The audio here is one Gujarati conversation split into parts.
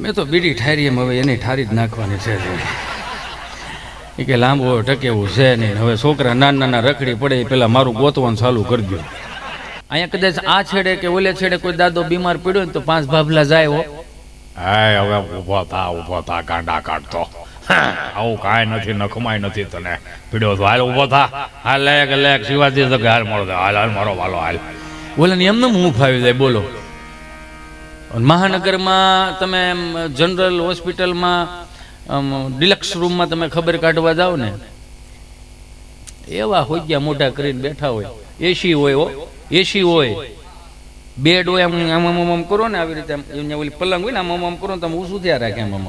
મેં તો બીડી ઠારી એમ હવે એની ઠારી જ નાખવાની છે એ કે લાંબો ટકેવું છે નહીં. હવે છોકરા નાના નાના રખડી પડે પેલા મારું ગોતવાનું ચાલુ કરી દો અહીંયા કદાચ આ છેડે કે ઓલે છેડે કોઈ દાદો બીમાર પડ્યો ને તો પાંચ ભાભલા જાય હો. હાય હવે ઊભો થા ઊભો થા ગાંડા કાઢતો. આવું કાંઈ નથી નખમાય નથી તને. પીડ્યો તો હાલ ઊભો થા. હાલ લેક લેક શિવાજી તો કે હાલ મળો હાલ હાલ મારો વાલો હાલ. ઓલાને એમને હું ફાવી જાય બોલો. મહાનગરમાં તમે જનરલ હોસ્પિટલમાં ડિલક્સ રૂમમાં તમે ખબર કાઢવા જાઓ ને, એવા હોય ગયા મોટા કરીને બેઠા હોય. એસી હોય હો એસી હોય. બેડ હોય, આમ આમ આમ કરો ને આવી રીતે આમ ઓલી પલંગ હોય ને આમ આમ કરો તમે ઊંચું થયા રાખે આમ આમ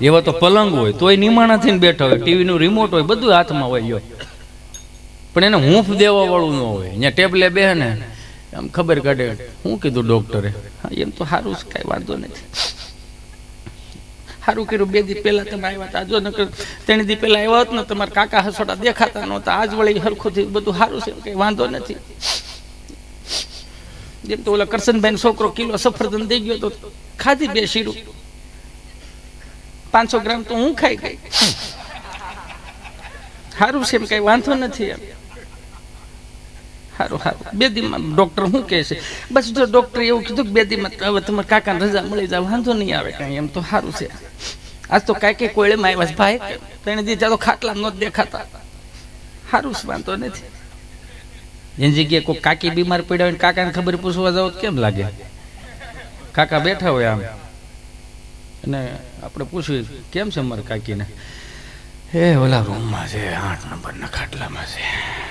એવા તો પલંગ હોય, તોય નિમાણા થઈને બેઠા હોય. ટીવીનું રિમોટ હોય બધું હાથમાં હોય પણ એને હૂંફ દેવા વાળું ન હોય. અહીંયા ટેબલે બેહે ને આમ ખબર કાઢે. હું કીધું, ડોક્ટરે. એમ તો સારું છે, કાંઈ વાંધો નથી. સારું કર્યું, બે દી પહેલા તમે આવ્યા હતા. જો નકર ત્રણ દી પહેલા આવ્યા હોત ને, તમારા કાકા હસોડા દેખાતા નહોતા. આજ વળી હરખું થયું, બધું સારું છે કંઈ વાંધો નથી. જેમ તો ઓલા કરશનભાઈ છોકરો કિલો સફરજન દઈ ગયો તો ખાધી બે શીરું. પાંચસો ગ્રામ તો હું ખાઈ ગઈ. સારું છે, એમ કઈ વાંધો નથી, એમ. સારું સારું. બે દીમાં ડૉક્ટર શું કહે છે? બસ જો ડૉક્ટર એવું કીધું કે બે દીમાં હવે તમારા કાકાને રજા મળી જાય, વાંધો નહીં આવે કાંઈ, એમ તો સારું છે. આજ તો કાંઈ કંઈ કોયળેમાં આવ્યા ભાઈ. તેને જે ચાલો ખાટલા નહોત દેખાતા. સારું છે, વાંધો નથી. એની જગ્યાએ કોઈ કાકી બીમાર પડ્યા હોય ને કાકાને ખબર પૂછવા જાવ કેમ લાગે? કાકા બેઠા હોય આમ. અને આપણે પૂછ્યું, કેમ છે મારા કાકીને? એ ઓલા રૂમમાં છે, આઠ નંબરના ખાટલામાં છે.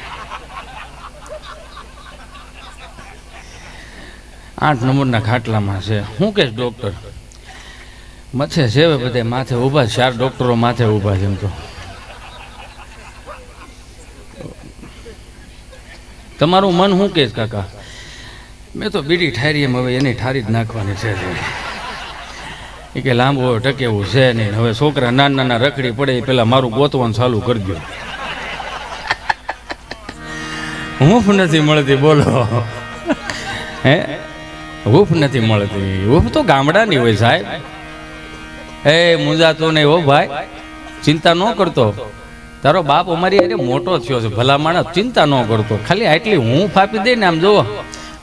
આઠ નંબરના ખાટલામાં છે. શું કે ડૉક્ટર મથે છે બધા માથે ઊભા છે. ચાર ડૉક્ટરો માથે ઊભા છે એમ તો. તમારું મન શું કે કાકા? મેં તો બીડી ઠારી એમ હવે એની ઠારી જ નાખવાની છે એ કે લાંબો ટકેવું છે નહીં. હવે છોકરા નાના નાના રખડી પડે એ પહેલાં મારું ગોતવાનું ચાલુ કરી દો હૂંફ નથી મળતી, બોલો. હે? હૂંફ નથી મળતી. હૂંફ તો ગામડાની હોય સાહેબ. એ મુંજાતો નહીં હો ભાઈ. ચિંતા ન કરતો. તારો બાપ અમારી અરે મોટો થયો છે. ભલા માણસ ચિંતા ન કરતો. ખાલી આટલી હું ફાપી દઈ ને આમ જોવો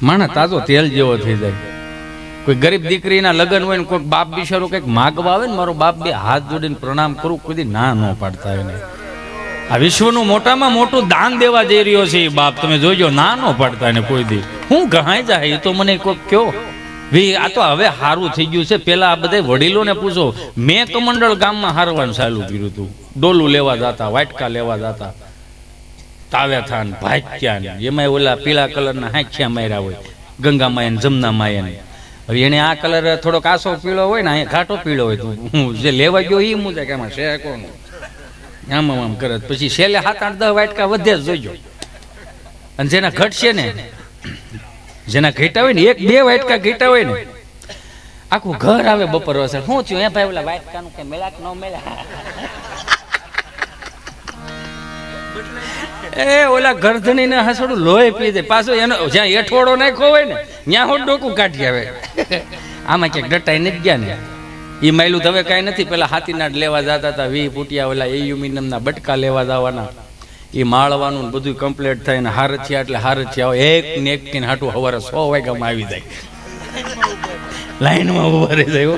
માણસ તાજો તેલ જેવો થઈ જાય. કોઈ ગરીબ દીકરીના લગ્ન હોય ને કોઈ બાપ બિચારો કંઈક માગવા આવે ને મારો બાપ બે હાથ જોડીને પ્રણામ કરું, કોઈ ના ન પાડતા એને. આ વિશ્વનું મોટામાં મોટું દાન દેવા જઈ રહ્યો છે બાપ. તમે જોજો નાનો પડતા ને કોઈ દી. હું કહાય જાય, એ તો મને કોઈ કયો વી, આ તો હવે સારું થઈ ગયું છે. પેલા આ બધા વડીલોને પૂછો, મેં કમંડળ ગામમાં હારવાનું ચાલુ કર્યું હતું. ડોલું લેવા જતા, વાટકા લેવા જતા. તાવેથાન ભાગ્યા ને. એમાં ઓલા પીળા કલરના હાંખ્યા માર્યા હોય. ગંગા માયા જમના માયા હવે એને આ કલર થોડોક આસો પીળો હોય ને, અહીંયા ઘાટો પીળો હોય. તો હું જે લેવા ગયો એ મુજબ એમાં છે કોણ? આમ આમ કરે. પછી છેલ્લે સાત, આઠ, દસ વાટકા વધે જ જોઈજો અને જેના ઘટશે ને, જેના ઘેટા હોય ને, એક, બે વાટકા ઘેટા હોય ને, આખું ઘર આવે બપોર વસે શું થયું એ ભાઈ, ઓલા વાટકાનું કે મેળા કે ન મેળા એ ઓલા ગરધણી ને હસડું લોહી પી દે. પાછો એનો, જ્યાં એઠવાડો નાખ્યો હોય ને, ત્યાં હું ડોકું કાઢી આવે. આમાં ક્યાંક ડટાઈ નથી ગયા ને. એ માયલું હવે કાંઈ નથી. પેલા હાથીના લેવા જતા હતા, વી ફૂટિયા ઓલા એલ્યુમિનિયમના બટકા લેવા જવાના. એ માળવાનું બધું કમ્પ્લીટ થાય ને હારથિયા એટલે હારથિયા હોય. એક ને એક ને હાટું સવારે સો વાગ્યામાં આવી જાય. લાઈનમાં ઊભા રહી જાય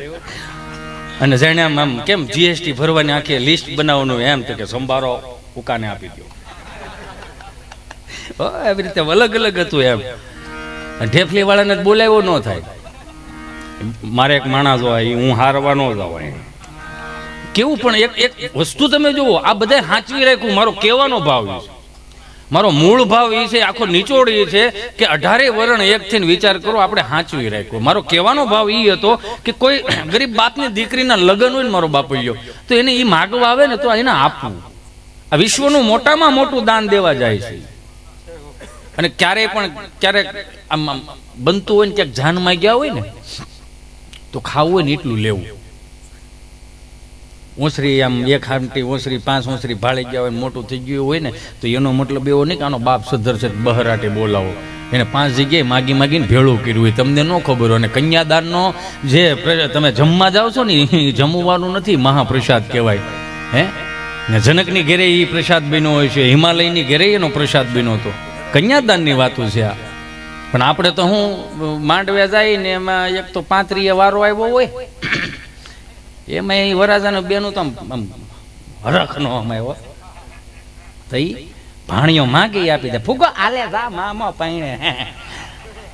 અને જાણે આમ આમ કેમ જીએસટી ભરવાની આખી લિસ્ટ બનાવવાનું એમ તો કે સંભારો ઉકાને આપી દો એવી રીતે અલગ અલગ હતું એમ. ઢેફલી વાળાને બોલાવ્યો ન થાય. મારે એક માણસ હોય હું હારવા જ હોય કેવું પણ એક એક વસ્તુ તમે જુઓ, આ બધા સાચવી રાખ્યું. મારો કહેવાનો ભાવ મારો મૂળ ભાવ એ છે, આખો નિચોડ એ છે કે અઢારે વરણ એક થઈને વિચાર કરો, આપણે સાચવી રાખ્યો. મારો કહેવાનો ભાવ એ હતો કે કોઈ ગરીબ બાપની દીકરીના લગ્ન હોય ને મારો બાપૈયો તો એને એ માગવા આવે ને તો એને આપવું. આ વિશ્વનું મોટામાં મોટું દાન દેવા જાય છે. અને ક્યારેય પણ ક્યારેક આમ બનતું હોય ને ક્યાંક જાનમાં ગયા હોય ને તો ખાવું હોય ને એટલું લેવું. ઓસરી આમ એક હામટી ઓસરી પાંચ, ઓસરી ભાળી ગયા હોય, મોટું થઈ ગયું હોય ને, તો એનો મતલબ એવો નહીં કે આનો બાપ સદ્ધર છે, બહરાટે બોલાવો. એને પાંચ જગ્યાએ માગી માગીને ભેળું કર્યું હોય. તમને ન ખબર હોય અને કન્યાદાનનો જે તમે જમવા જાઓ છો ને, એ જમવાનું નથી, મહાપ્રસાદ કહેવાય. હે? ને જનકની ઘેરે એ પ્રસાદ બન્યો હોય છે, હિમાલયની ઘેરે એનો પ્રસાદ બન્યો હતો. કન્યાદાનની વાતો છે આ. પણ આપણે તો હું માંડવે જાય ને એમાં એક તો પાંત્રીએ વારો આવ્યો હોય. એમાં એ વરાજાનું બેનું તો આમ હરખનો આમ આવ્યો. તો એ ભાણીઓ માગી આપી દે, ફૂગો, આલે જા, મામો પાણે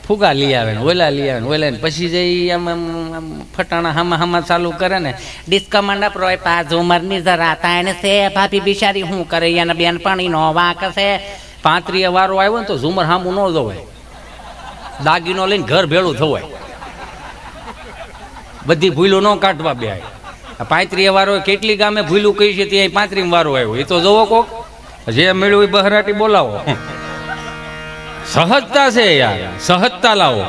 ફુગા લઈ આવે ને ઓલા લઈ આવે ને ઓલા પછી જઈ આમ આમ ફટાણા હામા હામા ચાલુ કરે ને ડિસ્કમાન્ડ મંડપ રોય પાસ ઉમરની જરા તાણ છે, ભાભી બિચારી હું કરે, એના બેન પાણી નો વાંક છે. પાંત્રીએ વારો આવ્યો ને તો ઝુમર હામું ન જોવાય દાગીનો લઈને ઘર ભેળું થવાય. બધી ભૂલો ન કાઢવા બે પાંત્રી વારો કેટલી ગામે ભૂલું કહી છે ત્યાં પાંત્રી વારો આવ્યો. એ તો જોવો કોક, જે મળ્યું બહરાટી બોલાવો. સહજતા છે યાર, સહજતા લાવો.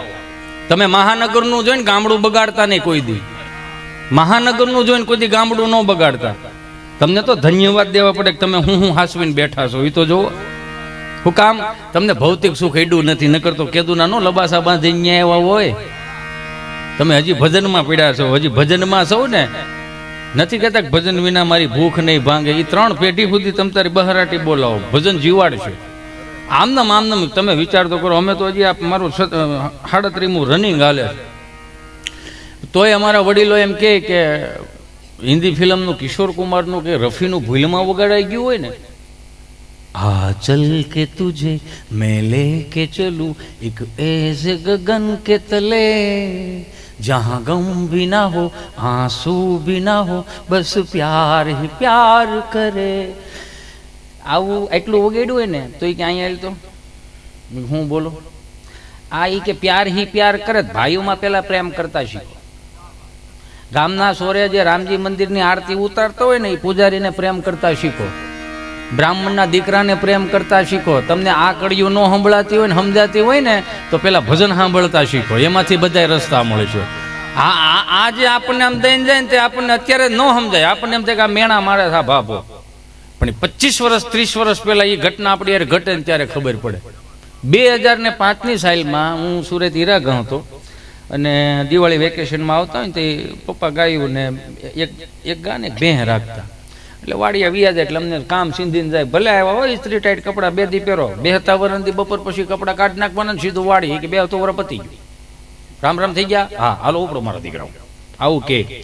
તમે મહાનગરનું જોઈને ગામડું બગાડતા નહીં કોઈ દી. મહાનગરનું જોઈને કોઈ દી ગામડું ન બગાડતા. તમને તો ધન્યવાદ દેવા પડે કે તમે હું હું હાસવીને બેઠા છો, એ તો જોવો. હું કામ? તમને ભૌતિક સુખ એડું નથી, નકર તો કેદુના નો લબાસા બાંધી ન્યાય એવા હોય. તમે હજી ભજનમાં પીડ્યા છો, હજી ભજનમાં છો ને? નથી કહેતા ભજન વિના મારી ભૂખ નહીં ભાંગે. એ ત્રણ પેઢી સુધી તમે તારી બહરાટી બોલાવો. ભજન જીવાડશે. આમનામ આમનામ તમે વિચાર તો કરો, અમે તો હજી આ મારું હાડત્રીમું રનિંગ હાલે તોય અમારા વડીલો એમ કહે કે હિન્દી ફિલ્મનું કિશોર કુમારનું કે રફીનું ભૂલમાં વગાડાઈ ગયું હોય ને? आ चल के तुझे मैं लेके चलूं एक ऐसे गगन के तले जहाँ गम भी ना हो आंसू भी ना हो बस प्यार ही प्यार करे આવું એટલું વગેડ્યું હોય ને તો એ કે અહીંયા તો હું બોલો આ ઈ કે પ્યાર હી પ્યાર કરે જ. ભાઈઓમાં પેલા પ્રેમ કરતા શીખો ગામના સોરે જે રામજી મંદિરની આરતી ઉતારતો હોય ને એ પૂજારીને પ્રેમ કરતા શીખો બ્રાહ્મણના દીકરાને પ્રેમ કરતા શીખો. તમને આ કડિયું ન સંભળાતી હોય ને સમજાતી હોય ને, તો પેલા ભજન સાંભળતા શીખો. એમાંથી બધા રસ્તા મળે છે. આ આ- જે આપણને આમ દઈને જાય ને તે આપણને અત્યારે ન સમજાય. આપણને એમ થાય કે આ મેણા મારે થા ભાભો. પણ પચીસ વર્ષ, ત્રીસ વર્ષ પહેલાં એ ઘટના આપણી યાર ઘટે ને ત્યારે ખબર પડે. બે હજાર ને પાંચની સાઇલમાં હું સુરત હીરાગં હતો અને દિવાળી વેકેશનમાં આવતા હોય ને તે પપ્પા ગાયું ને એક એક ગાને ભેં રાખતા. એટલે વાડિયા વ્યાજ એટલે અમને કામ સિંધીને જાય. ભલે આવ્યા હોય ઇસ્ત્રી ટાઈટ કપડાં બે દી પહેરો. બે હતા વરણથી બપોર પછી કપડાં કાઢી નાખવાના સીધું વાડી. કે બે તો વર પતી રામ રામ થઈ ગયા? હા, હાલો, ઉપડો મારા દીકરાઓ. આવું કે.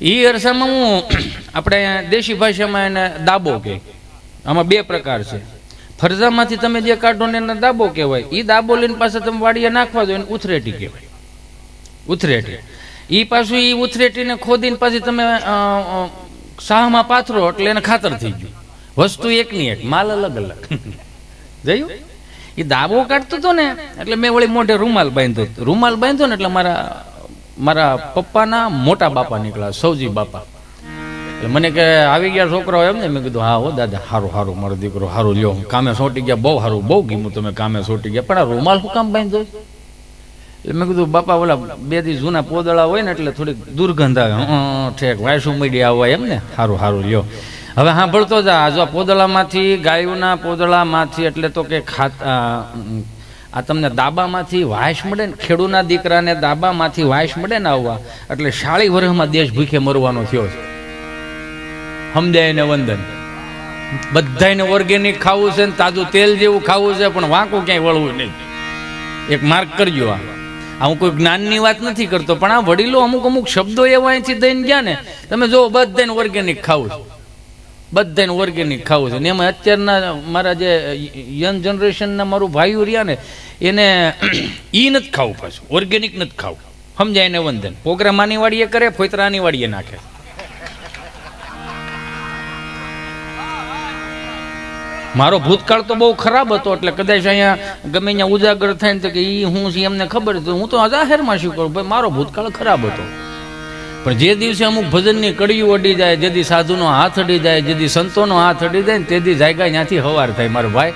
એ અરસામાં હું આપણે દેશી ભાષામાં એને દાબો કે. આમાં બે પ્રકાર છે. ફરજામાંથી તમે જે કાઢો ને એને દાબો કહેવાય. એ દાબો લઈને પાસે તમે વાડીએ નાખવા એને ઉથરેટી કહેવાય. ઉથરેટી. એ પાછું એ ઉથરેટીને ખોદીને પાછી તમે શાહમાં પાથરો એટલે એને ખાતર થઈ ગયું. વસ્તુ એકની એક, માલ અલગ અલગ. જોયું? એ દાબો કાઢતો હતો ને, એટલે મેં વળી મોઢે રૂમાલ બાંધ્યો. રૂમાલ બાંધ્યો ને એટલે મારા મારા પપ્પાના મોટા બાપા નીકળ્યા, સૌજી બાપા. એટલે મને કે, આવી ગયા છોકરાઓ? એમ ને મેં કીધું, હા, હો, દાદા સારું સારું મારો દીકરો, હારું, લ્યો કામે સોટી ગયા, બહુ સારું બહુ ગીમું તમે કામે સોટી ગયા, પણ આ રૂમાલ શું કામ બાંધ્યો? એટલે મેં કીધું બાપા ઓલા બે દી જૂના પોદળા હોય ને એટલે થોડીક દુર્ગંધ આવે. હં, ઠેક વાયસુ મળી આવવા એમ ને. સારું સારું લ્યો. હવે સાંભળતો જા આ જો પોદળામાંથી ગાયોના પોદળામાંથી એટલે તો કે ખાત આ, તમને દાબામાંથી વાયસ મળે ને ખેડૂના દીકરાને દાબામાંથી વાયસ મળે ને આવવા એટલે શાળી વર્ષમાં દેશ ભૂખે મરવાનો થયો છે. સમજાય ને વંદન? બધાને ઓર્ગેનિક ખાવું છે ને તાજું તેલ જેવું ખાવું છે પણ વાંકું ક્યાંય વળવું નહીં. એક માર્ક કરજો આ. હું કોઈ જ્ઞાનની વાત નથી કરતો, પણ આ વડીલો અમુક અમુક શબ્દો એવા અહીંથી દઈને ગયા ને, તમે જો બધાને ઓર્ગેનિક ખાવું છે. બધાને ઓર્ગેનિક ખાવું છે. ને એમાં અત્યારના મારા જે યંગ જનરેશનના મારું ભાઈઓ રહ્યા ને, એને એ નથી ખાવું પાછું. ઓર્ગેનિક નથી ખાવું. સમજાય ને વંદન? પોગરા આની વાળીએ કરે ફોતરાની વાળીએ નાખે. મારો ભૂતકાળ તો બહુ ખરાબ હતો, એટલે કદાચ અહીંયા ગમે ત્યાં ઉજાગર થાય ને તો કે ઈ હું છે એમને ખબર હતી હું તો જાહેરમાં શું કરું? ભાઈ, મારો ભૂતકાળ ખરાબ હતો. પણ જે દિવસે અમુક ભજનની કડીઓ અડી જાય જેથી સાધુનો હાથ અડી જાય જેથી સંતોનો હાથ અડી જાય ને તેથી જાયગા ત્યાંથી હવાર થાય. મારો ભાઈ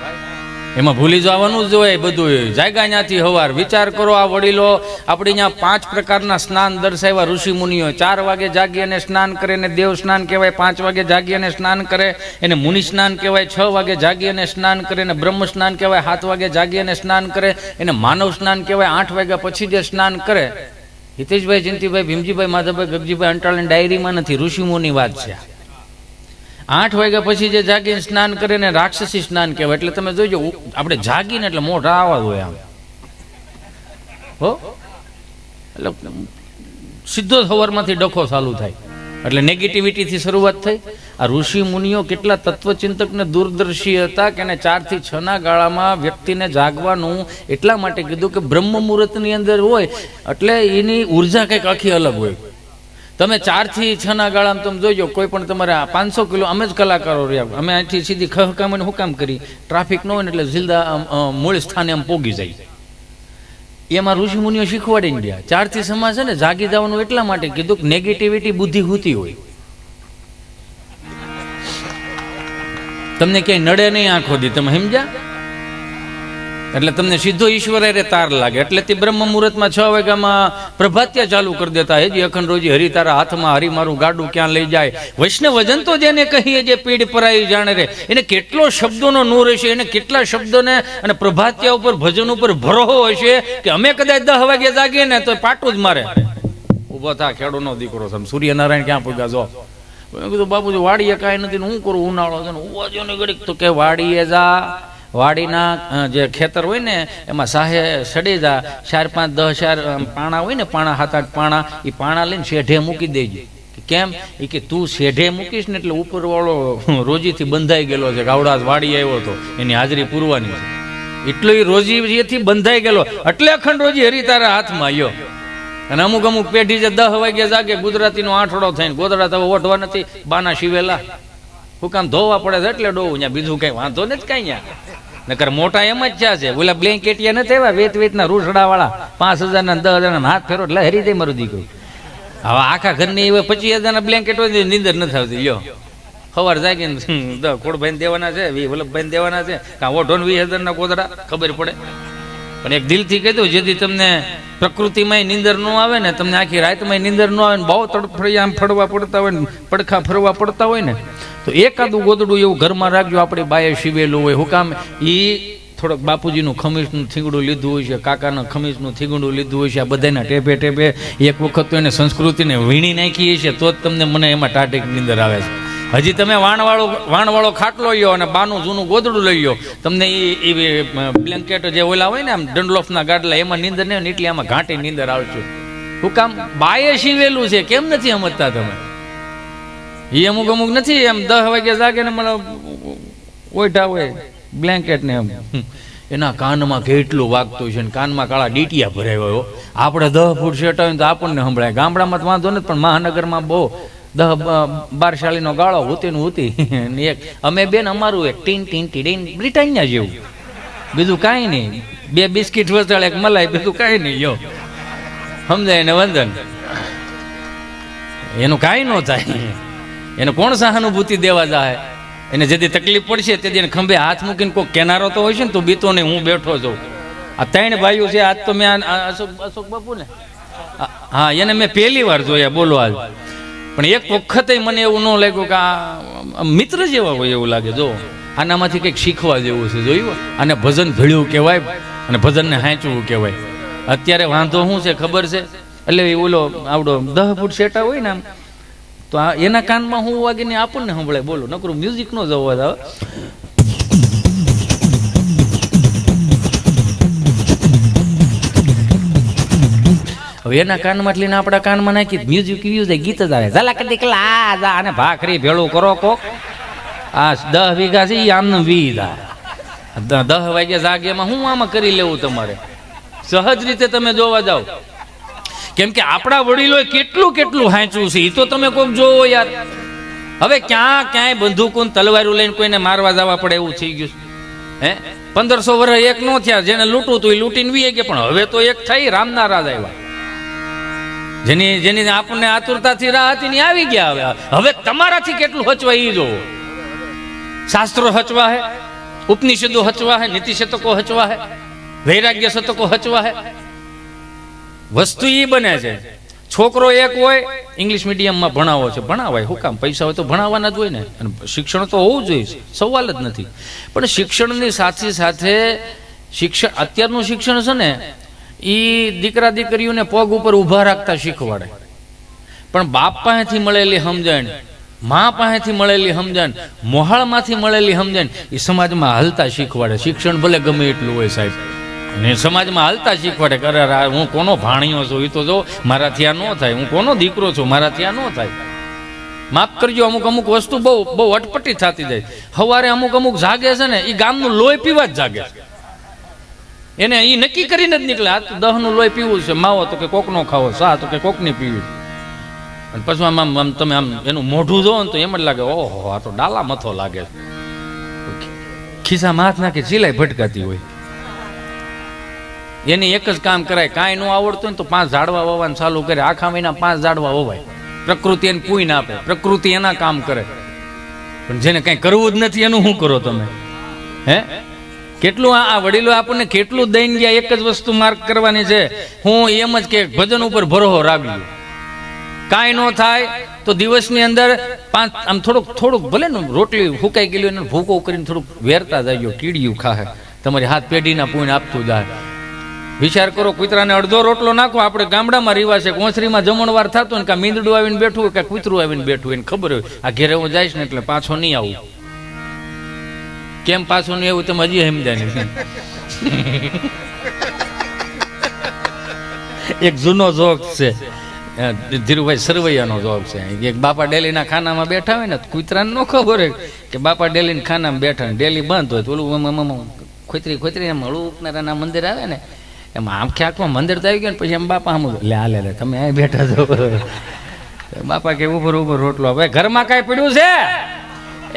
એમાં ભૂલી જવાનું જ હોય બધું. જાયગા ત્યાંથી હવાર. વિચાર કરો આ વડીલો, આપણે અહીંયા પાંચ પ્રકારના સ્નાન દર્શાવ્યા. ઋષિ મુનિઓ ચાર વાગે જાગી અને સ્નાન કરે ને દેવ સ્નાન કહેવાય, પાંચ વાગે જાગી અને સ્નાન કરે એને મુનિ સ્નાન કહેવાય, છ વાગે જાગી અને સ્નાન કરે ને બ્રહ્મ સ્નાન કહેવાય, સાત વાગે જાગી અને સ્નાન કરે એને માનવ સ્નાન કહેવાય, આઠ વાગ્યા પછી જે સ્નાન કરે. હિતેશભાઈ, જયંતિભાઈ, ભીમજીભાઈ, માધવભાઈ, ગગજીભાઈ અંટાળાની ડાયરીમાં નથી. ઋષિમુની વાત છે. આઠ વાગ્યા પછી જે જાગીને સ્નાન કરે ને રાક્ષસી સ્નાન કહેવાય, એટલે તમે જોજો આપણે જાગીને એટલે મોઢા આવાજ હોય આમ. હો? એટલે સીધો સવારમાંથી ડખો ચાલુ થાય. એટલે નેગેટિવિટીથી શરૂઆત થઈ. આ ઋષિ મુનિઓ કેટલા તત્વચિંતક ને દૂરદર્શી હતા કે એને ચારથી છ ના ગાળામાં વ્યક્તિને જાગવાનું એટલા માટે કીધું કે બ્રહ્મ મુહૂર્તની અંદર હોય, એટલે એની ઊર્જા કંઈક આખી અલગ હોય. તમે ચારથી છ ના ગાળામાં તમે જોજો, કોઈ પણ તમારે પાંચસો કિલો અમે જ કલાકારો રહ્યા અમે અહીંથી સીધી ખહકામીને હું કામ કરી. ટ્રાફિક ન હોય ને એટલે જિલ્દા મૂળ સ્થાને આમ પોગી જાય. એમાં ઋષિ મુનિઓ શીખવાડીને ગયા ચારથી સમાજ છે ને, જાગી જવાનું એટલા માટે કીધું કે નેગેટિવિટી બુદ્ધિ હોતી હોય. તમને ક્યાંય નડે નહીં આંખો દી, તમે સમજ્યા? એટલે તમને સીધો ઈશ્વર રે તાર લાગે. એટલે તે બ્રહ્મ મુહૂર્તમાં છ વાગ્યામાં પ્રભાત્યા ચાલુ કરી દેતા હેજી અખંડ રોજી હરી તારા હાથમાં હરી મારું ગાડું ક્યાં લઈ જાય? વૈષ્ણવ વજન તો જેને કહીએ જે પીડ પરાઈ જાણે રે. એને કેટલો શબ્દોનો નૂર હશે, એને કેટલા શબ્દોને અને પ્રભાત્યા ઉપર, ભજન ઉપર ભરોહો હશે કે અમે કદાચ દસ વાગે જાગીએ ને તો પાટું જ મારે. ઊભો થા, ખેડૂનો દીકરો છે સૂર્યનારાયણ ક્યાં પૂગ્યા? જો. મેં કીધું, બાપુજી, વાડીએ કાંઈ નથી હું કરું? ઉનાળો છે ને ઉવા જો ને ઘડીક તો કે વાડીએ જા. વાડીના જે ખેતર હોય ને, એમાં સાહે સડી જા ચાર પાંચ દસ ચાર પાણા હોય ને, પાણા, સાત આઠ પાણા, એ પાણા લઈને શેઢે મૂકી દેજે. કેમ? એ કે તું શેઢે મૂકીશ ને એટલે ઉપરવાળો રોજીથી બંધાઈ ગયેલો છે ગાવડા વાડી આવ્યો હતો એની હાજરી પૂરવાની છે. એટલો એ રોજીથી બંધાઈ ગયેલો, એટલે અખંડ રોજી હરી તારા હાથમાં આવ્યો અને અમુક અમુક પેઢી જે દહ વાગ્યા જાગે, ગુજરાતીનો આઠડો થઈને, ગોદડા તો ઓઢવા નથી, બાના શિવેલા. હું કામ ધોવા પડે છે એટલે ડોવું ત્યાં બીજું કઈ વાંધો નથી કઈ ત્યાં નકર મોટા એમ જ છે. ઓલા બ્લેન્કેટિયા નથી આવ્યા, વેત વેતના રૂસડા વાળા પાંચ હજાર ના દસ હજાર હાથ ફેરો એટલે હરી દે મારું દીકરું. હવે આખા ઘરની એવા પચીસ હજાર ના બ્લેન્કેટ હોય નીંદર નથી આવતી. લ્યો. સવાર જાગીને કોડભાઈ દેવાના છે વલ્લભભાઈ દેવાના છે. કાં ઓઢો વીસ હજાર ના કોદડા ખબર પડે. પણ એક દિલથી કહી દઉં જેથી તમને પ્રકૃતિમાં નીંદર ન આવે ને, તમને આખી રાતમાં નીંદર ન આવે ને, બહુ તડફડી આમ ફરવા પડતા હોય ને, પડખા ફરવા પડતા હોય ને, તો એકાદું ગોદડું એવું ઘરમાં રાખજો, આપણી બાએ શીવેલું હોય. હું કામ એ થોડોક બાપુજીનું ખમીસનું થીંગડું લીધું હોય છે, કાકાના ખમીસનું થીંગડું લીધું હોય છે, આ બધાના ટેપે ટેપે એક વખત તો એને સંસ્કૃતિને વીણી નાખીએ છીએ, તો જ તમને મને એમાં ટાટેક નીંદર આવે છે. હજી તમે વાણવાળો વાણવાળો ખાટલો લ્યો અને બાનું જૂનું ગોદડું લઈ લો તમને એ બ્લેન્કેટ જે ઓલા હોય ને આમ ડંડલોફના ગાડલા એમાં નીંદર નહીં એટલે આમાં ઘાંટી નીંદર આવશે હું કામ બાએ શીવેલું છે, કેમ નથી સમજતા તમે? એ અમુક અમુક નથી, એમ દસ વાગે જાગે ને મને ઓઈઠા હોય બ્લેન્કેટ ને એમ. એના કાનમાં કેટલું વાગતું છે ને કાનમાં કાળા ડીટિયા ભરાય હોય આપણે દહ ફૂટ સેટાવીને તો આપણને સંભળાય. ગામડામાં તો વાંધો નથી, પણ મહાનગરમાં બહુ દહ બાર શાળીનો ગાળો હુતી ને હુતી. એક અમે બેન અમારું એક ટીન ટીન ટીડીન બ્રિટાનિયા જેવું. બીજું કાંઈ નહીં. બે બિસ્કિટ વસળ એક મલાઈ, બીજું કાંઈ નહીં જો સમજાય ને વંદન? એનું કાંઈ ન થાય. એને કોણ સહાનુભૂતિ દેવા જાય? એને જેથી તકલીફ પડશે તે એને ખંભે હાથ મૂકીને કોઈ કેનારો તો હોય છે ને, તું બીતો નહીં, હું બેઠો છું. આ ત્રણ ભાઈઓ છે, આજ તો મેં અશોક અશોક બાપુ ને હા, એને મેં પહેલી વાર જોયા, બોલો આજ પણ એક વખતે મને એવું ન લાગ્યું કે આ મિત્ર જેવા હોય એવું લાગે, જો. આનામાંથી કંઈક શીખવા જેવું છે, જોયું? અને ભજન ભેળ્યું કહેવાય અને ભજનને હાંચવું કહેવાય. અત્યારે વાંધો શું છે, ખબર છે? એટલે એ ઓલો આવડો દહ ફૂટ શેટા હોય ને આમ, તો એના કાનમાં હું વાગીને આપણને સંભળાય. બોલો, નકરું મ્યુઝિકનો જ જવા આવે. હવે એના કાનમાં લઈને આપણા કાનમાં નાખી મ્યુઝિક યુઝ ગીત જ આવે. ઝલક દીકલા જા અને ભાખરી ભેળું કરો કો. આ દસ વીઘા છે, ઈ વીઘા. દહ વાગ્યા જાગ્યામાં હું આમાં કરી લેવું તમારે? સહજ રીતે તમે જોવા જાઓ. કેમ કે આપણા વડીલોએ કેટલું કેટલું હાંચવું છે એ તો તમે કોઈક જોવો યાર. હવે ક્યાં ક્યાંય બંદૂકું તલવારું લઈને કોઈને મારવા જવા પડે એવું થઈ ગયું. હે? પંદરસો વર્ષ એક નો થયા જેને લૂંટવું હતું એ લૂંટીને વીએ કે પણ હવે તો એક થઈ, રામના રાજ આવ્યા. જેની જેની આપણને આતુરતાથી રાહ હતી આવી ગયા હવે. હવે તમારાથી કેટલું હચવા એ જોવો શાસ્ત્રો હચવા હે, ઉપનિષદો હચવા હે, નીતિ શતકો હચવા હે, વૈરાગ્ય શતકો હચવા હે. વસ્તુ એ બને છે. છોકરો એક હોય, ઇંગ્લિશ મીડિયમમાં ભણાવો છે. ભણાવાય શું કામ? પૈસા હોય તો ભણાવવાના જ હોય ને. અને શિક્ષણ તો હોવું જોઈએ. સવાલ જ નથી. પણ શિક્ષણની સાથે સાથે શિક્ષણ અત્યારનું શિક્ષણ છે ને એ દીકરા દીકરીઓને પગ ઉપર ઊભા રાખતા શીખવાડે. પણ બાપ પાસેથી મળેલી સમજણ, મા પાસેથી મળેલી સમજણ, મોહાળમાંથી મળેલી સમજણ એ સમાજમાં હાલતા શીખવાડે. શિક્ષણ ભલે ગમે એટલું હોય સાહેબ. ને સમાજમાં હાલતા શીખવાડે કે અરે હું કોનો ભાણિયો છું? એ તો જો મારા ત્યાં ન થાય. હું કોનો દીકરો છું? મારા ત્યાં ન થાય. માફ કરજો, અમુક અમુક વસ્તુ બહુ બહુ અટપટી થતી જાય. સવારે અમુક અમુક જાગે છે ને એ ગામનું લોહી પીવા જ જાગે છે. એને એ નક્કી કરીને જ નીકળે. આ તો દહનું લોહી પીવું છે. માવો તો કે કોકનો ખાવો સા તો કે કોકની પીવી. અને પછી આમ આમ તમે આમ એનું મોઢું જોવો ને તો એમ જ લાગે, ઓહો, આ તો ડાલા મથો લાગે ખિસ્સામાં હાથ નાખી સિલાઈ ભટકાતી હોય. એની એક જ કામ કરાય, કાંઈ ન આવડતું હોય તો પાંચ ઝાડવા વાવવાનું ચાલુ કરે. આખા મહિના પાંચ ઝાડવા વવાય. પ્રકૃતિ એને પૂઈ ના આપે. પ્રકૃતિ એના કામ કરે. પણ જેને કંઈ કરવું જ નથી, એનું શું કરો તમે? હે? કેટલું આ વડીલો આપણને કેટલું દઈને ગયા? એક જ વસ્તુ માર્ક કરવાની છે. હું એમ જ કે ભજન ઉપર ભરોહો રાખ્યો કાંઈ ન થાય તો દિવસની અંદર પાંચ આમ થોડુંક થોડુંક ભલે ને રોટલી ફૂંકાઈ ગયેલી એને ભૂકો કરીને થોડુંક વેરતા જાય કીડિયું ખાહે. તમારી હાથ પેઢીના પૂણ આપતું જાય. વિચાર કરો, કૂતરાને અડધો રોટલો નાખો. આપણે ગામડામાં રીવા છે કોંસરીમાં જમણવાર થતું ને કાં મીંદડું આવીને બેઠું હોય કે કૂતરું આવીને બેઠું એને ખબર હોય. આ ઘેરે હું જઈશ ને એટલે પાછો નહીં આવું. કેમ પાછું ને એવું તમે હજી સમજાય એક જૂનો જોક છે. ધીરુભાઈ સરવૈયાનો જોક છે. એક બાપા ડેલીના ખાનામાં બેઠા હોય ને કૂતરાને ન ખબર હોય કે બાપા ડેલીના ખાનામાં બેઠા ને ડેલી બંધ હોય તો ઓલું ખોતરી ખોતરી, એમ હળું ઉપનારાના મંદિર આવે ને, એમ આંખે આંખમાં મંદિર તો આવી ગયું ને, પછી એમ બાપા આમ લે, આ, લે લે, તમે અહીં બેઠા છો. બાપા કે ઉપર ઉપર રોટલો. હવે ઘરમાં કાંઈ પડ્યું છે?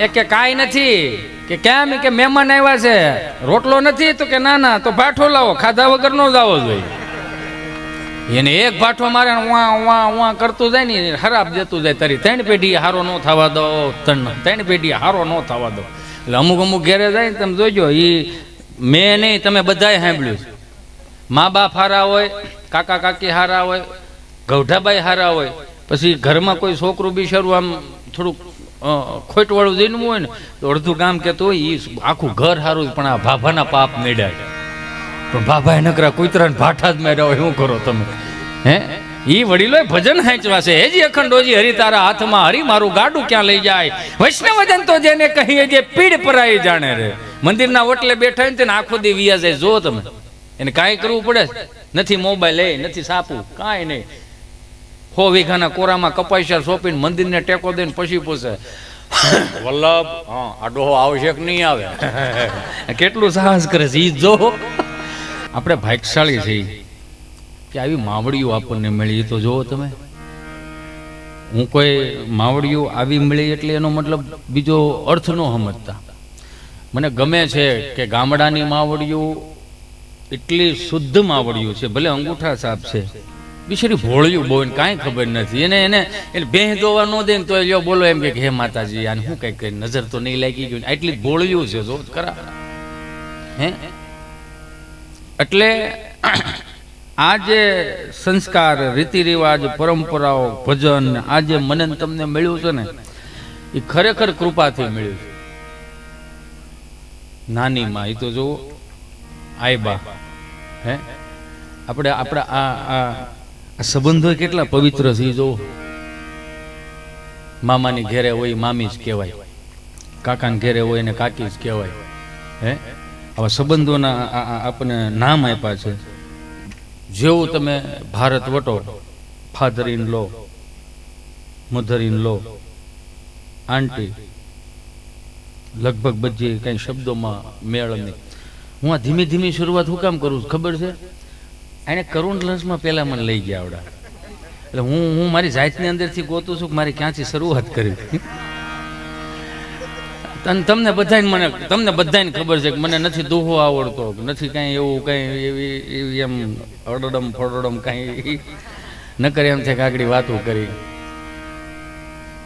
એ કે કાંઈ નથી. કે કેમ? કે મહેમાન આવ્યા છે. રોટલો નથી તો કે ના ના, તો ભાઠો લાવો. ખાધા વગર નો જ આવો જોઈએ. એને એક ભાઠો મારે ને વાં વાં વાં કરતું જાય ને ખરાબ જતું જાય તારી. ત્રણ પેઢી હારો ન થવા દો, ત્રણ ત્રણ પેઢી હારો ન થવા દો. એટલે અમુક અમુક ઘેરે જાય ને તમે જોજો એ મેં નહીં, તમે બધાએ સાંભળ્યું છે. મા બાપ હારા હોય, કાકા કાકી હારા હોય, ગૌઢાબાઈ હારા હોય, પછી ઘરમાં કોઈ છોકરું બિચારું આમ થોડુંક ખોટવાળું જન્મવું હોય ને, તો અડધું ગામ કહેતું હોય એ આખું ઘર સારું પણ આ ભાભાના પાપ મેળ્યા પણ ભાભાએ નકરા કૂતરાને ભાઠા જ મેળ્યા હોય, શું કરો તમે? હે? ઈ વડીલોએ ભજન હાંચવા છે. હેજી અખંડોજી હરી તારા હાથમાં, હરી મારું ગાડું ક્યાં લઈ જાય? વૈષ્ણવજન તો જેને કહીએ જે પીડ પરાઈ જાણે રે. મંદિરના ઓટલે બેઠા ને, તેને આખો દી વિયા જાય જો તમે. એને કાંઈ કરવું પડે નથી મોબાઈલ, એ નથી સાપું, કાંઈ નહીં. હો વીઘાના કોરામાં કપાસિયા સોંપીને મંદિરને ટેકો દઈને પછી પૂછે, વલ્લભ, હા, આ ડોહો આવશે કે નહીં આવે? કેટલું સાહસ કરે છે? એ જો આપણે ભાગશાળી છીએ. કે આવી માવડીઓ આપણને મળી તો જુઓ તમે. હું કોઈ માવડીઓ આવી મળી એટલે એનો મતલબ બીજો અર્થ ન સમજતા. મને ગમે છે કે ગામડાની માવડીઓ એટલી શુદ્ધ માવડીઓ છે, ભલે અંગૂઠા સાપ છે. બિચારી ભોળ્યું બહુ કાંઈ ખબર નથી. એને એને એને ભેં જોવા ન દે ને તો એ બોલો એમ કે હે માતાજી, આને શું કઈ નજર તો નહીં લાગી ગયું. આટલી ભોળ્યું છે, જો ખરા. હે? એટલે આ જે સંસ્કાર રીતિ રિવાજ પરંપરાઓ, ભજન, આ જે મનન તમને મળ્યું છે ને, એ ખરેખર કૃપાથી મળ્યું છે. નાની માં એ તો જુઓ, આયબા. હે? આપણે આપણા આ આ આ સંબંધો કેટલા પવિત્ર થઈ જુઓ મામાની ઘેરે હોય મામી જ કહેવાય. કાકાને ઘેરે હોય એને કાકી જ કહેવાય. હે? આવા સંબંધોના આપણને નામ આપ્યા છે. જેવું તમે ભારત વટો father in law mother in law aunty લગભગ બધી કઈ શબ્દોમાં મેળ નહીં. હું આ ધીમે ધીમે શરૂઆત હું કામ કરું છું, ખબર છે? એને કરુણ લંચમાં પહેલાં મને લઈ ગયા આવડા. એટલે હું હું મારી જાતની અંદરથી ગોતું છું કે મારે ક્યાંથી શરૂઆત કરી અને તમને બધાને મને, તમને બધાને ખબર છે કે મને નથી દોહો આવડતો નથી કાંઈ એવું કાંઈ એવી એવી એમ અડડમ ફડડમ કાંઈ. ન કરે એમ છે કે વાતો કરી.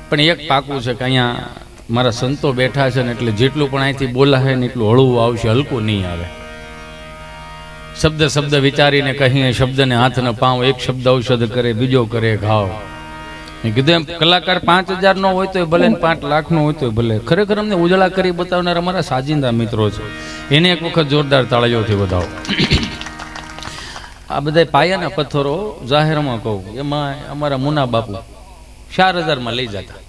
પણ એક પાકું છે કે અહીંયા મારા સંતો બેઠા છે ને એટલે જેટલું પણ અહીંથી બોલાશે ને એટલું હળવું આવશે, હલકું નહીં આવે. શબ્દ શબ્દ વિચારીને કહીએ, શબ્દને હાથને પાઉં એક શબ્દ ઔષધ કરે, બીજો કરે ઘાવ કીધું એમ, કલાકાર પાંચ હજાર નો હોય તો ભલે પાંચ લાખ નો હોય તો ભલે. ખરેખર અમને ઉજળા કરી બતાવનાર અમારા સાજિંદા મિત્રો છે. એને એક વખત જોરદાર તાળીઓથી વધાવો. આ બધા પાયાના પથ્થરો જાહેરમાં કહું એમાં અમારા મુના બાપુ ચાર હજારમાં લઈ જતા.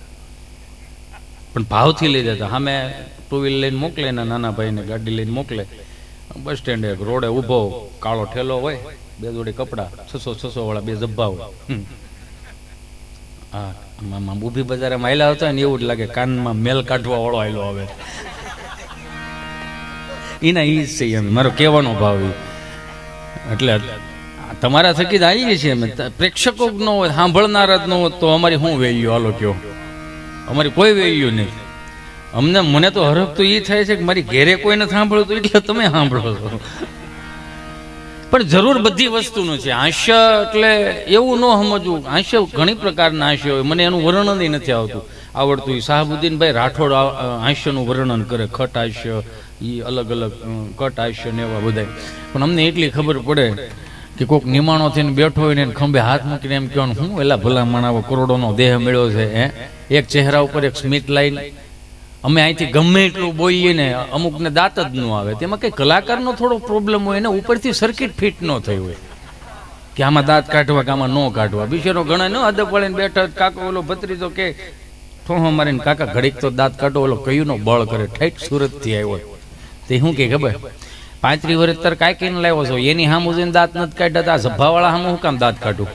પણ ભાવથી લઈ જતા. સામે ટુ વ્હીલ લઈને મોકલે ને નાના ભાઈને ગાડી લઈને મોકલે. બસ સ્ટેન્ડ એક રોડે ઊભો, કાળો ઠેલો હોય, બે જોડી કપડા, છસો છસો વાળા બે જબ્બા હોય. હા ઊભી બજારે માયલા હતા ને એવું જ લાગે, કાનમાં મેલ કાઢવા વાળો આયલો આવે. એના જ છે એમ, મારો કહેવાનો ભાવ એટલે તમારા થકી જ આવીએ છીએ અમે. પ્રેક્ષકો નો હોય, સાંભળનાર જ ન હોત તો અમારી શું વેલ્યુ હાલો કયો અમારી કોઈ વેલ્યુ નહીં. અમને, મને તો હરખ તો એ થાય છે કે મારી ઘેરે કોઈને સાંભળતું એટલે તમે સાંભળો છો. પણ જરૂર બધી વસ્તુનું છે. હાસ્ય એટલે એવું ન સમજવું. હાસ્ય ઘણી પ્રકારના હાસ્ય હોય. મને એનું વર્ણન નથી આવતું. આવડતું શાહબુદ્દીન શાહબુદ્દીનભાઈ રાઠોડ હાસ્યનું વર્ણન કરે. ખટ હાસ્ય એ અલગ અલગ કટ હાસ્ય ને એવા બધા પણ અમને એટલી ખબર પડે કે કોઈક નિમાણો થઈને બેઠો હોય ને ખંભે હાથ મૂકીને એમ કહેવાનું, હું એલા ભલા માણાવો કરોડોનો દેહ મળ્યો છે, હે? એક ચહેરા ઉપર એક સ્મિત લાઈન અમે અહીંથી ગમે એટલું બોલીએ ને અમુકને દાંત જ ન આવે. તેમાં કંઈ કલાકારનો થોડો પ્રોબ્લેમ હોય ને ઉપરથી સર્કિટ ફિટ ન થઈ હોય. કે આમાં દાંત કાઢવા કે આમાં ન કાઢવા. બિચારો ઘણા ન અદબ વળીને બેઠો કાકો ઓલો ભત્રીજો કે, ઠોહો મારીને કાકા ઘડીક તો દાંત કાઢો. ઓલો કયું નો બળ કરે. ઠેઠ સુરતથી આવ્યો તે શું કે ખબર? પાંત્રી વર્ષ તર કાંઈ કઈને લાવ્યો છો. એની હામું જઈને દાંત નથી કાઢતા આ સભાવાળા હામું હું કામ દાંત કાઢું?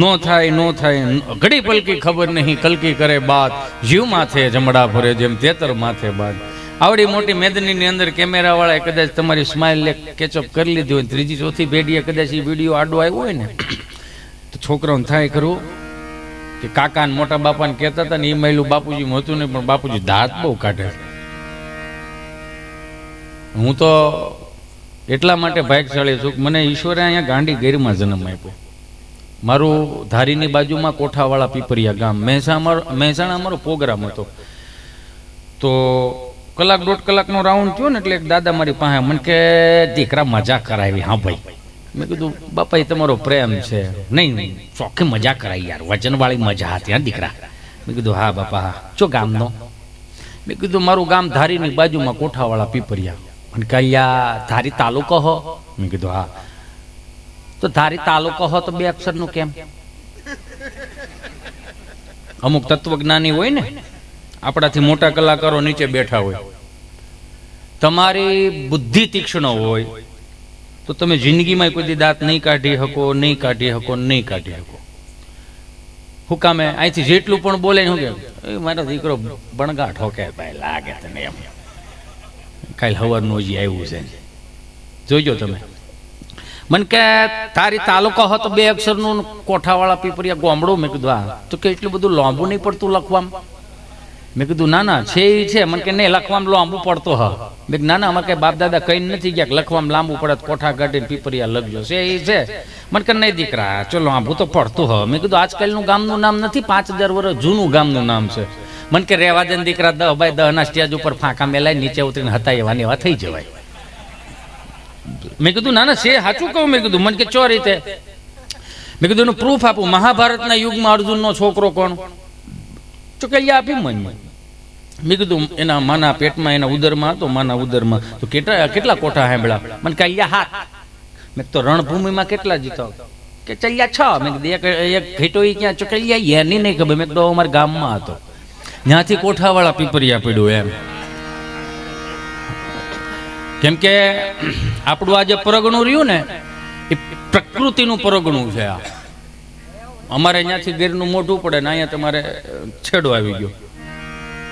નો થાય નો થાય ઘડી પલકી ખબર નહીં, કલકી કરે બાત જીવ માથે જમડા ભરે જેમ તેતર માથે બાદ. આવડી મોટી મેદનીની અંદર કેમેરા વાળાએ કદાચ તમારી સ્માઇલ કેચઅપ કરી લીધી હોય ત્રીજી, ચોથી પેઢીએ કદાચ એ વીડિયો આડો આવ્યો હોય ને, તો છોકરાઓને થાય ખરું કે કાકા ને મોટા બાપાને કહેતા હતા ને એ મહિલું બાપુજી હતું નહીં, પણ બાપુજી દાંત બહુ કાઢે હું તો એટલા માટે ભાગશાળી છું મને ઈશ્વરે અહીંયા ગાંડી ગીરમાં જન્મ આપ્યો. મારું ધારીની બાજુમાં કોઠાવાળા પીપરિયા ગામ. મહેસાણા મહેસાણા અમારો પ્રોગ્રામ હતો. તો કલાક દોઢ કલાકનો રાઉન્ડ થયો ને એટલે એક દાદા મારી પાસે મને કે, દીકરા, મજા કરાવી. હા, ભાઈ. મેં કીધું બાપા એ તમારો પ્રેમ છે. નહીં ચોખ્ખી મજા કરાવી યાર. વચનવાળી મજા હતી, હા, દીકરા. મેં કીધું, હા, બાપા, હા. ચો ગામનો? મેં કીધું, મારું ગામ ધારીની બાજુમાં કોઠાવાળા પીપરિયા. મને કહ્યા ધારી તાલુકો હો. મેં કીધું, હા. તો ધારી તાલુકો હો તો બે અક્ષરનું કેમ? અમુક તત્વજ્ઞાની હોય ને, આપણાથી મોટા કલાકારો નીચે બેઠા હોય. તમારી બુદ્ધિ તીક્ષ્ણ હોય, તો તમે જિંદગીમાં કોઈ દાંત નહીં કાઢી શકો, નહીં કાઢી શકો, નહીં કાઢી શકો. હું કામે અહીંથી જેટલું પણ બોલે શું કે "એ, મારો દીકરો બણગા હોકે ભાઈ, લાગે તને એમ. કાલ હવારનું હજી આવ્યું છે. જોઈજો તમે. મને કે, તારી તાલુકો હતો બે અક્ષરનું કોઠાવાળા પીપરિયા ગોમડું. મેં કીધું, હા. તો કે, એટલું બધું લાંબુ નહીં પડતું લખવામાં? મેં કીધું, ના ના, છે એ છે. મને કે, નહીં, લખવામાં લાંબુ પડતો, હ. મેં ના ના અમારે બાપ દાદા કઈ નથી ગયા લખવામાં લાંબુ પડે કોઠા કાઢીને પીપરિયા લખજો. છે એ છે. મને કે, નહીં, દીકરા ચલો લાંબુ તો પડતું, હ. મેં કીધું, આજકાલનું ગામનું નામ નથી, પાંચ હજાર વર્ષ જૂનું ગામનું નામ છે. મને કે રહેવા દે દીકરા, દહ બાય દહના સ્ટેજ ઉપર ફાંકા મેલાય, નીચે ઉતરીને હતા એવા ને એવા થઈ જવાય. મેં કીધું, ના ના છે સાચું કહું? મેં કીધું, મને કે ચો રીતે? મેં કીધું, એનું પ્રૂફ આપું, મહાભારતના યુગમાં અર્જુનનો છોકરો કોણ? તો કે આપી મને. મેં કીધું, એના માના પેટમાં, એના ઉદરમાં હતો, માના ઉદરમાં. તો કેટલા કેટલા કોઠા સાંભળ્યા? મને કે અહીંયા હાથ. મેં તો રણભૂમિમાં કેટલા જીતો? કે ચલ્યા છ. મેં કીધું, એક એક ઘેટો ઈ ક્યાં? ચકલિયા એની નહીં ખબર. મેં કીધું અમારા ગામમાં હતો. ત્યાંથી કોઠાવાળા પીપરિયા પીડ્યું એમ. કેમ કે આપણું આ જે પરગણું રહ્યું ને, એ પ્રકૃતિનું પરગણું છે આ. અમારે અહીંયાથી ગીરનું મોઢું પડે ને અહીંયા તમારે છેડો આવી ગયો.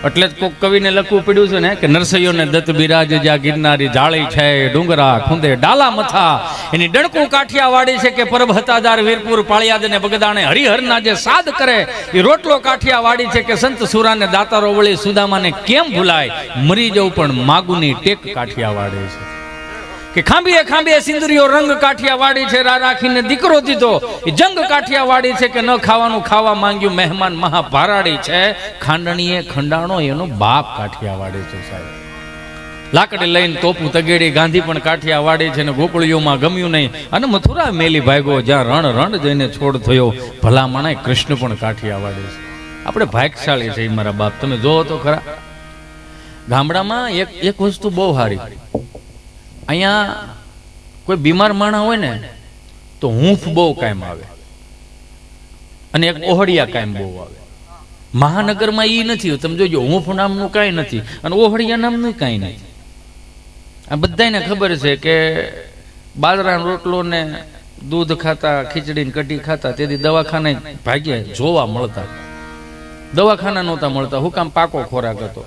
એટલે જ કોક કવિને લખવું પડ્યું છે ને કે નરસૈયોને દત્ત બિરાજ જ્યાં ગિરનારી જાળી છે, ડુંગરા, ખુંદે, ડાલા મથા. એની ડણકું કાઠિયાવાડી છે કે પરબ હતાદાર વીરપુર પાળિયાદ ને બગદાણે હરિહરના જે સાદ કરે, એ રોટલો કાઠિયાવાડી છે કે સંત સુરાને દાતારો વળી સુદામાને કેમ ભૂલાય? મરી જવું પણ માગુની ટેક કાઠિયાવાડી છે. કે ખાંભીએ ખાંભીએ સિંદુરીઓ રંગ કાઠિયાવાડી છે, રા રાખીને દીકરો દીધો. એ જંગ કાઠિયાવાડી છે કે ન ખાવાનું ખાવા માંગ્યું મહેમાન મહાભારાડી છે. ખાંડણીએ ખંડાણો, એનો બાપ કાઠિયાવાડી છે સાહેબ. લાકડી લઈને તોપું તગેડી, ગાંધી પણ કાઠિયાવાડી છે ને ગોકળીઓમાં ગમ્યું નહીં. અને મથુરા મેલી ભાગ્યો, જ્યાં રણ રણ જઈને છોડ થયો. ભલામણે કૃષ્ણ પણ કાઠિયાવાડી છે. આપણે ભાગશાળી છે મારા બાપ. તમે જોવો તો ખરા. ગામડામાં એક એક વસ્તુ બહુ સારી. અહીંયા કોઈ બીમાર માણસ હોય ને, તો હૂંફ બહુ કાયમ આવે. અને એક ઓહળિયા કાયમ બહુ આવે. મહાનગરમાં એ નથી તમે જોજો, હૂંફ નામનું કાંઈ નથી. અને ઓહળિયા નામનું કાંઈ નથી. આ બધાને ખબર છે કે બાજરાનો રોટલો ને દૂધ ખાતા ખીચડી ને કઢી ખાતા, તેથી દવાખાને ભાગ્યે જોવા મળતા. દવાખાના નહોતા મળતા. હું કામ પાકો ખોરાક હતો.